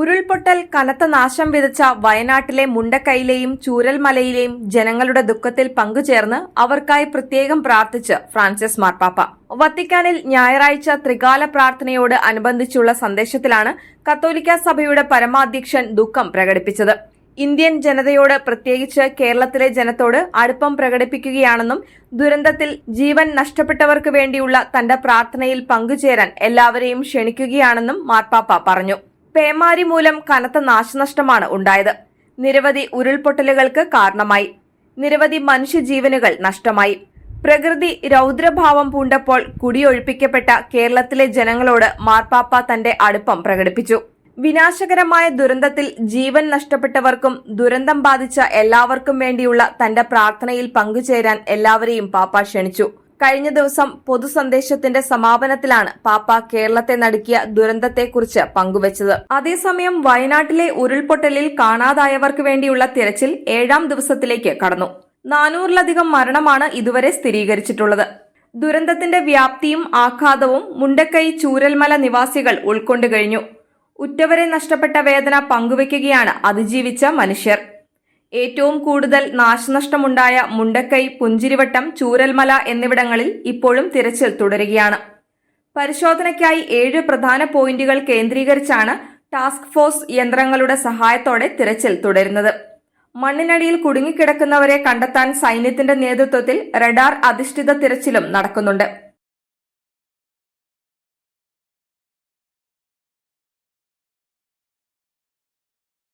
ഉരുൾപൊട്ടൽ കനത്ത നാശം വിതച്ച വയനാട്ടിലെ മുണ്ടക്കൈയിലെയും ചൂരൽമലയിലെയും ജനങ്ങളുടെ ദുഃഖത്തിൽ പങ്കുചേർന്ന് അവർക്കായി പ്രത്യേകം പ്രാർത്ഥിച്ച് ഫ്രാൻസിസ് മാർപ്പാപ്പ. വത്തിക്കാനിൽ ഞായറാഴ്ച ത്രികാല പ്രാർത്ഥനയോട് അനുബന്ധിച്ചുള്ള സന്ദേശത്തിലാണ് കത്തോലിക്ക സഭയുടെ പരമാധ്യക്ഷൻ ദുഃഖം പ്രകടിപ്പിച്ചത്. ഇന്ത്യൻ ജനതയോട് പ്രത്യേകിച്ച് കേരളത്തിലെ ജനത്തോട് അടുപ്പം പ്രകടിപ്പിക്കുകയാണെന്നും ദുരന്തത്തിൽ ജീവൻ നഷ്ടപ്പെട്ടവർക്ക് വേണ്ടിയുള്ള തന്റെ പ്രാർത്ഥനയിൽ പങ്കുചേരാൻ എല്ലാവരെയും ക്ഷണിക്കുകയാണെന്നും മാർപ്പാപ്പ പറഞ്ഞു. പേമാരി മൂലം കനത്ത നാശനഷ്ടമാണ് ഉണ്ടായത്. നിരവധി ഉരുൾപൊട്ടലുകൾക്ക് കാരണമായി. നിരവധി മനുഷ്യജീവനുകൾ നഷ്ടമായി. പ്രകൃതി രൗദ്രഭാവം പൂണ്ടപ്പോൾ കുടിയൊഴിപ്പിക്കപ്പെട്ട കേരളത്തിലെ ജനങ്ങളോട് മാർപ്പാപ്പ തന്റെ അടുപ്പം പ്രകടിപ്പിച്ചു. വിനാശകരമായ ദുരന്തത്തിൽ ജീവൻ നഷ്ടപ്പെട്ടവർക്കും ദുരന്തം ബാധിച്ച എല്ലാവർക്കും വേണ്ടിയുള്ള തന്റെ പ്രാർത്ഥനയിൽ പങ്കുചേരാൻ എല്ലാവരെയും പാപ്പ ക്ഷണിച്ചു. കഴിഞ്ഞ ദിവസം പൊതുസന്ദേശത്തിന്റെ സമാപനത്തിലാണ് പാപ്പ കേരളത്തെ നടുക്കിയ ദുരന്തത്തെക്കുറിച്ച് പങ്കുവച്ചത്. അതേസമയം വയനാട്ടിലെ ഉരുൾപൊട്ടലിൽ കാണാതായവർക്ക് വേണ്ടിയുള്ള തിരച്ചിൽ ഏഴാം ദിവസത്തിലേക്ക് കടന്നു. നാനൂറിലധികം മരണമാണ് ഇതുവരെ സ്ഥിരീകരിച്ചിട്ടുള്ളത്. ദുരന്തത്തിന്റെ വ്യാപ്തിയും ആഘാതവും മുണ്ടക്കൈ ചൂരൽമല നിവാസികൾ ഉൾക്കൊണ്ടു കഴിഞ്ഞു ഉറ്റവരെ നഷ്ടപ്പെട്ട വേദന പങ്കുവയ്ക്കുകയാണ് അതിജീവിച്ച മനുഷ്യർ. ഏറ്റവും കൂടുതൽ നാശനഷ്ടമുണ്ടായ മുണ്ടക്കൈ പുഞ്ചിരിവട്ടം ചൂരൽമല എന്നിവിടങ്ങളിൽ ഇപ്പോഴും തിരച്ചിൽ തുടരുകയാണ്. പരിശോധനയ്ക്കായി ഏഴ് പ്രധാന പോയിന്റുകൾ കേന്ദ്രീകരിച്ചാണ് ടാസ്ക് ഫോഴ്സ് യന്ത്രങ്ങളുടെ സഹായത്തോടെ തിരച്ചിൽ തുടരുന്നത്. മണ്ണിനടിയിൽ കുടുങ്ങിക്കിടക്കുന്നവരെ കണ്ടെത്താൻ സൈന്യത്തിന്റെ നേതൃത്വത്തിൽ റഡാർ അധിഷ്ഠിത തിരച്ചിലും നടക്കുന്നുണ്ട്.